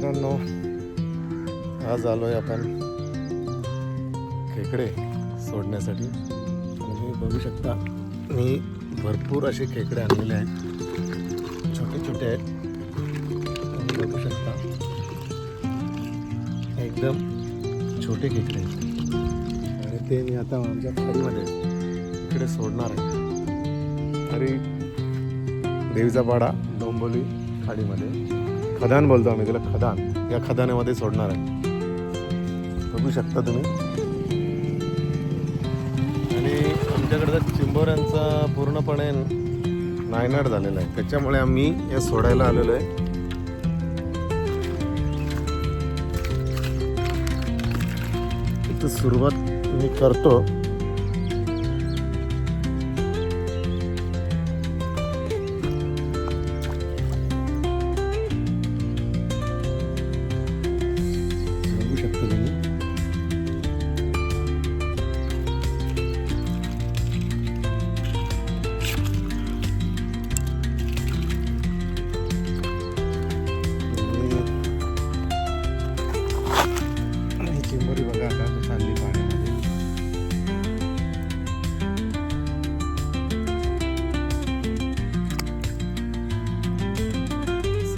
मित्रांनो आज आलो आहे आपण खेकडे सोडण्यासाठी. आणि तुम्ही बघू शकता मी भरपूर असे खेकडे आणलेले आहेत. छोटे छोटे आहेत. तुम्ही बघू शकता. एकदम छोटे खेकडे आहेत. आणि ते मी आता आमच्या खाडीमध्ये इकडे सोडणार आहे. आणि देवीचा पाडा डोंबोली खाडीमध्ये. खदान बोलतो आम्ही त्याला खदान. या खदानामध्ये सोडणार आहे. बघू शकता तुम्ही. आणि आमच्याकडचा चिंबोऱ्यांचा पूर्णपणे नायनाट झालेला आहे. त्याच्यामुळे आम्ही या सोडायला आलेलो आहे. सुरुवात मी करतो.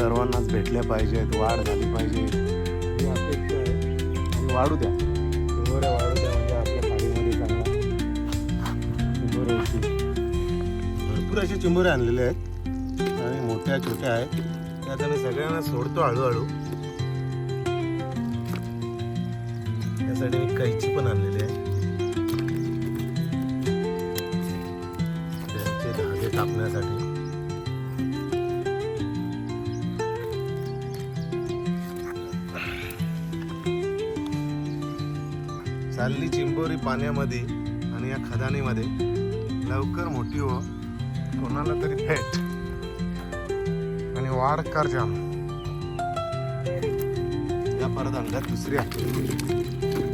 सर्वांनाच भेटल्या पाहिजेत वाढ झाली पाहिजे. ही अपेक्षा आहे. आणि वाढू द्या. वाढू द्या म्हणजे आपल्या चांगला भरपूर असे चिंबोरे आणलेले आहेत. आणि मोठ्या छोट्या आहेत. त्या आता मी सगळ्यांना सोडतो हळूहळू. त्यासाठी मी कैची पण आणलेली आहे. त्यांचे धागे कापण्यासाठी. चालली चिंबोरी पाण्यामध्ये आणि या खदानीमध्ये. लवकर मोठी हो. कोणाला तरी भेट. आणि वाढ कर जाम. या परत अंगात दुसरी आहे